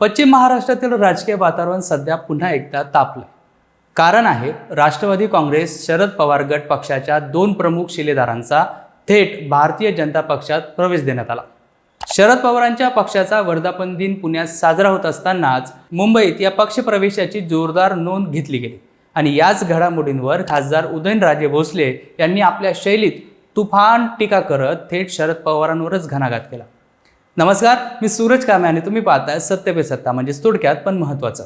पश्चिम महाराष्ट्रातील राजकीय वातावरण सध्या पुन्हा एकदा तापलंय. कारण आहे राष्ट्रवादी काँग्रेस शरद पवार गट पक्षाच्या दोन प्रमुख शिलेदारांचा थेट भारतीय जनता पक्षात प्रवेश देण्यात आला. शरद पवारांच्या पक्षाचा वर्धापन दिन पुण्यात साजरा होत असतानाच मुंबईत या पक्षप्रवेशाची जोरदार नोंद घेतली गेली आणि याच घडामोडींवर खासदार उदयनराजे भोसले यांनी आपल्या शैलीत तुफान टीका करत थेट शरद पवारांवरच घणाघात केला. नमस्कार मी सूरज कामे आणि तुम्ही पाहताय सत्य पे सत्ता म्हणजेच थोडक्यात पण महत्त्वाचं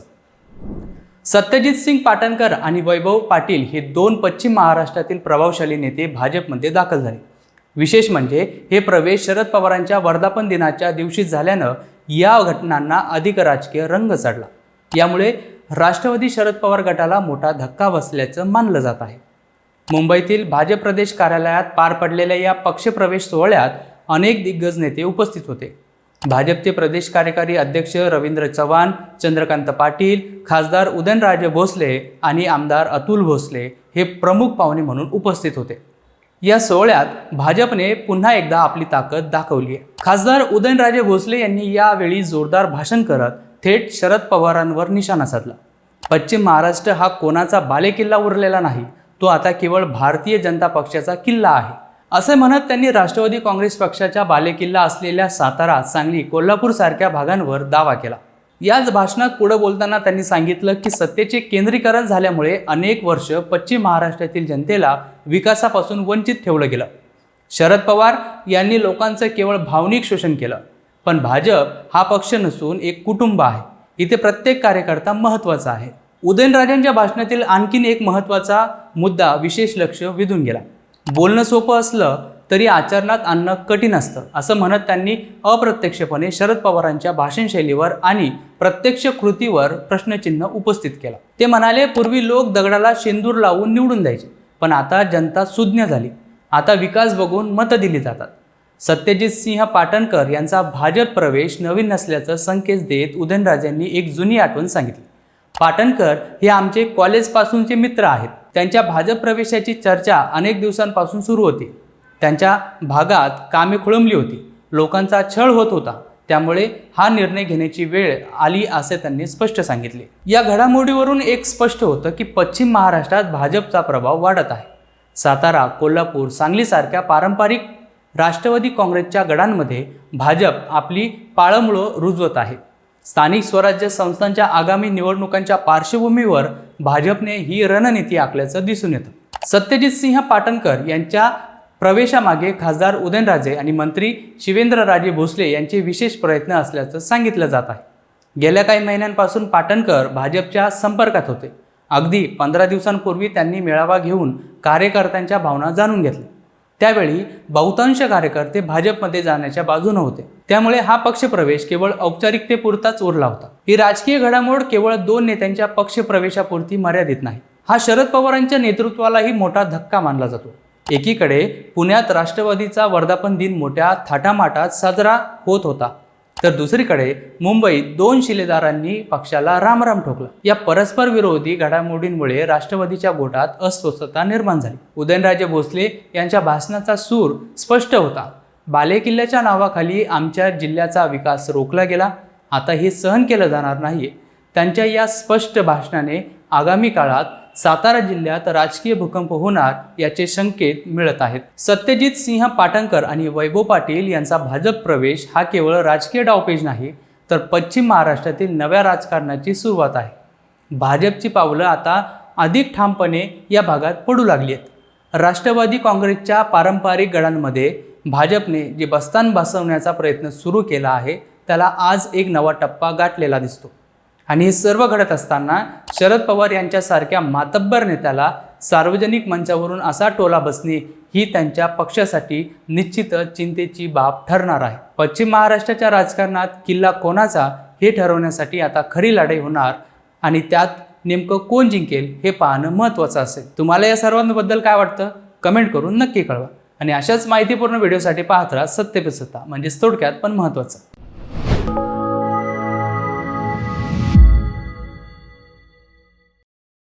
सत्यजित सिंग पाटणकर आणि वैभव पाटील हे दोन पश्चिम महाराष्ट्रातील प्रभावशाली नेते भाजपमध्ये दाखल झाले. विशेष म्हणजे हे प्रवेश शरद पवारांच्या वर्धापन दिनाच्या दिवशी झाल्यानं या घटनांना अधिक राजकीय रंग चढला. यामुळे राष्ट्रवादी शरद पवार गटाला मोठा धक्का बसल्याचं मानलं जात आहे. मुंबईतील भाजप प्रदेश कार्यालयात पार पडलेल्या या पक्षप्रवेश सोहळ्यात अनेक दिग्गज नेते उपस्थित होते. भाजपचे प्रदेश कार्यकारी अध्यक्ष रवींद्र चव्हाण चंद्रकांत पाटील खासदार उदयनराजे भोसले आणि आमदार अतुल भोसले हे प्रमुख पाहुणे म्हणून उपस्थित होते. या सोहळ्यात भाजपने पुन्हा एकदा आपली ताकद दाखवली आहे. खासदार उदयनराजे भोसले यांनी यावेळी जोरदार भाषण करत थेट शरद पवारांवर निशाणा साधला. पश्चिम महाराष्ट्र हा कोणाचा बालेकिल्ला उरलेला नाही तो आता केवळ भारतीय जनता पक्षाचा किल्ला आहे. असे म्हणत त्यांनी राष्ट्रवादी काँग्रेस पक्षाच्या बालेकिल्ला असलेल्या सातारा सांगली कोल्हापूर सारख्या भागांवर दावा केला. याच भाषणात पुढे बोलताना त्यांनी सांगितलं की सत्तेचे केंद्रीकरण झाल्यामुळे अनेक वर्ष पश्चिम महाराष्ट्रातील जनतेला विकासापासून वंचित ठेवलं गेलं. शरद पवार यांनी लोकांचं केवळ भावनिक शोषण केलं पण भाजप हा पक्ष नसून एक कुटुंब आहे. इथे प्रत्येक कार्यकर्ता महत्त्वाचा आहे. उदयनराजांच्या भाषणातील आणखीन एक महत्त्वाचा मुद्दा विशेष लक्ष वेधून गेला. बोलणं सोपं असलं तरी आचरणात आणणं कठीण असतं. असं म्हणत त्यांनी अप्रत्यक्षपणे शरद पवारांच्या भाषणशैलीवर आणि प्रत्यक्ष कृतीवर प्रश्नचिन्ह उपस्थित केला. ते म्हणाले पूर्वी लोक दगडाला शेंदूर लावून निवडून द्यायचे पण आता जनता सुज्ञ झाली. आता विकास बघून मतं दिली जातात. सत्यजित सिंह पाटणकर यांचा भाजप प्रवेश नवीन नसल्याचं संकेत देत उदयनराजेंनी एक जुनी आठवण सांगितली. पाटणकर हे आमचे कॉलेजपासूनचे मित्र आहेत. त्यांच्या भाजप प्रवेशाची चर्चा अनेक दिवसांपासून सुरू होती. त्यांच्या भागात कामे खोळंबली होती. लोकांचा छळ होत होता. त्यामुळे हा निर्णय घेण्याची वेळ आली असे त्यांनी स्पष्ट सांगितले. या घडामोडीवरून एक स्पष्ट होतं की पश्चिम महाराष्ट्रात भाजपचा प्रभाव वाढत आहे. सातारा कोल्हापूर सांगलीसारख्या पारंपरिक राष्ट्रवादी काँग्रेसच्या गडांमध्ये भाजप आपली पाळंमुळं रुजवत आहे. स्थानिक स्वराज्य संस्थांच्या आगामी निवडणुकांच्या पार्श्वभूमीवर भाजपने ही रणनीती आखल्याचं दिसून येतं. सत्यजित सिंह पाटणकर यांच्या प्रवेशामागे खासदार उदयनराजे आणि मंत्री शिवेंद्रराजे भोसले यांचे विशेष प्रयत्न असल्याचं सांगितलं जात आहे. गेल्या काही महिन्यांपासून पाटणकर भाजपच्या संपर्कात होते. अगदी पंधरा दिवसांपूर्वी त्यांनी मेळावा घेऊन कार्यकर्त्यांच्या भावना जाणून घेतल्या. त्यावेळी बहुतांश कार्यकर्ते भाजपमध्ये जाण्याच्या बाजूने होते. त्यामुळे हा पक्षप्रवेश केवळ औपचारिकतेपुरताच उरला होता. ही राजकीय घडामोड केवळ दोन नेत्यांच्या पक्षप्रवेशापुरती मर्यादित नाही. हा शरद पवारांच्या नेतृत्वालाही मोठा धक्का मानला जातो. एकीकडे पुण्यात राष्ट्रवादीचा वर्धापन दिन मोठ्या थाटामाटात साजरा होत होता. तर दुसरीकडे मुंबईत दोन शिलेदारांनी पक्षाला रामराम ठोकला. या परस्पर विरोधी घडामोडींमुळे राष्ट्रवादीच्या गोटात अस्वस्थता निर्माण झाली. उदयनराजे भोसले यांच्या भाषणाचा सूर स्पष्ट होता. बालेकिल्ल्याच्या नावाखाली आमच्या जिल्ह्याचा विकास रोखला गेला. आता हे सहन केलं जाणार नाही त्यांच्या या स्पष्ट भाषणाने आगामी काळात सातारा जिल्ह्यात राजकीय भूकंप होणार याचे संकेत मिळत आहेत. सत्यजित सिंह पाटणकर आणि वैभव पाटील यांचा भाजप प्रवेश हा केवळ राजकीय डावपेज नाही तर पश्चिम महाराष्ट्रातील नव्या राजकारणाची सुरुवात आहे. भाजपची पावलं आता अधिक ठामपणे या भागात पडू लागली आहेत. राष्ट्रवादी काँग्रेसच्या पारंपरिक गडांमध्ये भाजपने जे बस्तान बसवण्याचा प्रयत्न सुरू केला आहे त्याला आज एक नवा टप्पा गाठलेला दिसतो. आणि हे सर्व घडत असताना शरद पवार यांच्यासारख्या मातब्बर नेत्याला सार्वजनिक मंचावरून असा टोला बसणे ही त्यांच्या पक्षासाठी निश्चितच चिंतेची बाब ठरणार आहे. पश्चिम महाराष्ट्राच्या राजकारणात किल्ला कोणाचा हे ठरवण्यासाठी आता खरी लढाई होणार आणि त्यात नेमकं कोण जिंकेल हे पाहणं महत्त्वाचं असेल. तुम्हाला या सर्वांबद्दल काय वाटतं? कमेंट करून नक्की कळवा. आणि अशाच माहितीपूर्ण व्हिडिओसाठी पाहत राहा सत्य पे सत्ता म्हणजेच थोडक्यात पण महत्त्वाचं.